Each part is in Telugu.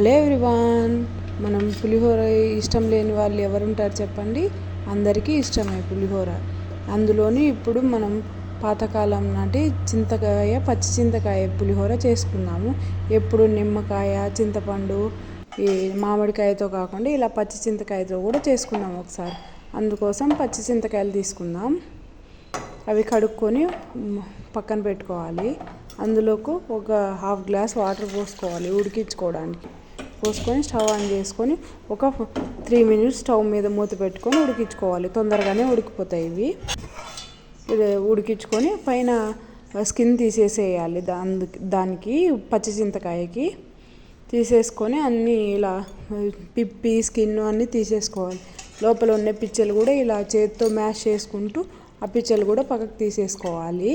హలో ఎవ్రీవాన్ మనం పులిహోర ఇష్టం లేని వాళ్ళు ఎవరుంటారు చెప్పండి? అందరికీ ఇష్టమే పులిహోర. అందులోని ఇప్పుడు మనం పాతకాలం నాటి చింతకాయ పచ్చి చింతకాయ పులిహోర చేసుకుందాము. ఎప్పుడు నిమ్మకాయ చింతపండు ఈ మామిడికాయతో కాకుండా ఇలా పచ్చి చింతకాయతో కూడా చేసుకుందాం ఒకసారి. అందుకోసం పచ్చి చింతకాయలు తీసుకుందాం. అవి కడుక్కొని పక్కన పెట్టుకోవాలి. అందులోకి ఒక హాఫ్ గ్లాస్ వాటర్ పోసుకోవాలి ఉడికించుకోవడానికి. పోసుకొని స్టవ్ ఆన్ చేసుకొని ఒక త్రీ మినిట్స్ స్టవ్ మీద మూత పెట్టుకొని ఉడికించుకోవాలి. తొందరగానే ఉడికిపోతాయి ఇవి. ఉడికించుకొని పైన స్కిన్ తీసేసేయాలి. దాని దానికి పచ్చి చింతకాయకి తీసేసుకొని అన్నీ ఇలా పిప్పి స్కిన్ అన్నీ తీసేసుకోవాలి. లోపల ఉన్న పిచ్చలు కూడా ఇలా చేతితో మ్యాష్ చేసుకుంటూ ఆ పిచ్చలు కూడా పక్కకు తీసేసుకోవాలి.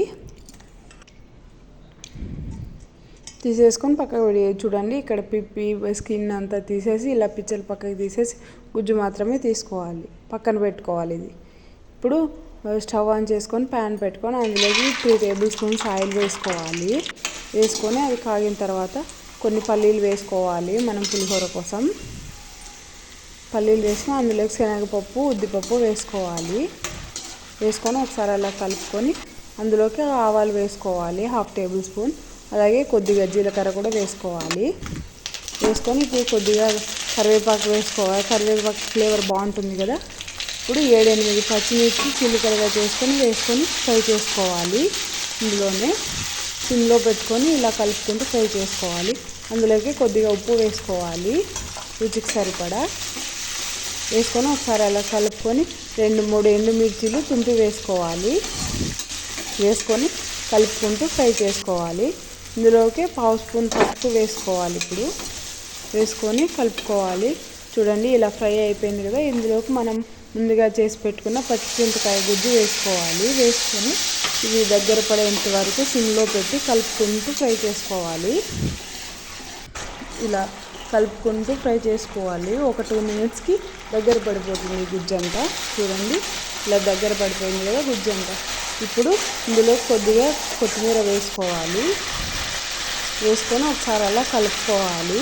తీసేసుకొని పక్కకు చూడండి. ఇక్కడ పిప్పి స్కిన్ అంతా తీసేసి ఇలా పిచ్చలు పక్కకు తీసేసి గుజ్జు మాత్రమే తీసుకోవాలి. పక్కన పెట్టుకోవాలి ఇది. ఇప్పుడు స్టవ్ ఆన్ చేసుకొని ప్యాన్ పెట్టుకొని అందులోకి త్రీ టేబుల్ స్పూన్స్ ఆయిల్ వేసుకోవాలి. వేసుకొని అది కాగిన తర్వాత కొన్ని పల్లీలు వేసుకోవాలి మనం పులిహోర కోసం. పల్లీలు వేసుకొని అందులోకి శనగపప్పు ఉద్దిపప్పు వేసుకోవాలి. వేసుకొని ఒకసారి అలా కలుపుకొని అందులోకి ఆవాలు వేసుకోవాలి. Half tablespoon. అలాగే కొద్దిగా జీలకర్ర కూడా వేసుకోవాలి. వేసుకొని ఇప్పుడు కొద్దిగా కరివేపాకు వేసుకోవాలి. కరివేపాకు ఫ్లేవర్ బాగుంటుంది కదా. ఇప్పుడు ఏడెనిమిది పచ్చిమిర్చి చిల్లికరగా చేసుకొని వేసుకొని ఫ్రై చేసుకోవాలి. ఇందులోనే సిమ్లో పెట్టుకొని ఇలా కలుపుకుంటూ ఫ్రై చేసుకోవాలి. అందులోకి కొద్దిగా ఉప్పు వేసుకోవాలి. రుచికి సరిపడా. వేసుకొని ఒకసారి అలా కలుపుకొని రెండు మూడు ఎండుమిర్చీలు తుంపి వేసుకోవాలి. వేసుకొని కలుపుకుంటూ ఫ్రై చేసుకోవాలి. ఇందులోకి పావు స్పూన్ పసుపు వేసుకోవాలి ఇప్పుడు. వేసుకొని కలుపుకోవాలి. చూడండి ఇలా ఫ్రై అయిపోయింది కదా. ఇందులోకి మనం ముందుగా చేసి పెట్టుకున్న పచ్చి చింతకాయ గుజ్జు వేసుకోవాలి. వేసుకొని ఇవి దగ్గర పడేంత వరకు సిమ్లో పెట్టి కలుపుకుంటూ ఫ్రై చేసుకోవాలి. ఇలా కలుపుకుంటూ ఫ్రై చేసుకోవాలి. ఒక టూ మినిట్స్కి దగ్గర పడిపోతుంది గుజ్జంతా గుజ్జు అంతా. చూడండి ఇలా దగ్గర పడిపోయింది కదా గుజ్జు అంతా. ఇప్పుడు ఇందులో కొద్దిగా కొత్తిమీర వేసుకోవాలి. వేసుకొని ఒకసారి అలా కలుపుకోవాలి.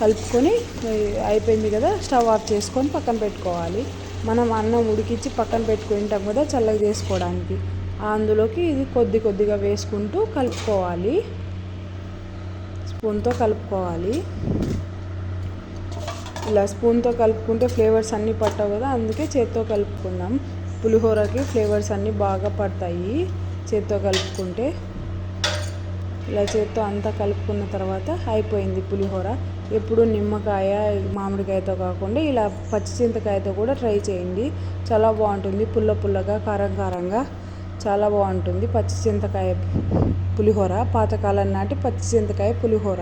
కలుపుకొని అయిపోయింది కదా స్టవ్ ఆఫ్ చేసుకొని పక్కన పెట్టుకోవాలి. మనం అన్నం ఉడికించి పక్కన పెట్టుకుంటాం కదా చల్లగా చేసుకోవడానికి. అందులోకి ఇది కొద్ది కొద్దిగా వేసుకుంటూ కలుపుకోవాలి. స్పూన్తో కలుపుకోవాలి. ఇలా స్పూన్తో కలుపుకుంటే ఫ్లేవర్స్ అన్నీ పట్టవు కదా అందుకే చేత్తో కలుపుకుందాం. పులిహోరకి ఫ్లేవర్స్ అన్నీ బాగా పడతాయి. చేత్తో కలుపుకుంటే ఇలా చేత్తో అంతా కలుపుకున్న తర్వాత అయిపోయింది పులిహోర. ఎప్పుడు నిమ్మకాయ మామిడికాయతో కాకుండా ఇలా పచ్చి చింతకాయతో కూడా ట్రై చేయండి. చాలా బాగుంటుంది పుల్ల పుల్లగా కారం కారంగా. చాలా బాగుంటుంది పచ్చి చింతకాయ పులిహోర. పాతకాలం నాటి పచ్చి చింతకాయ పులిహోర.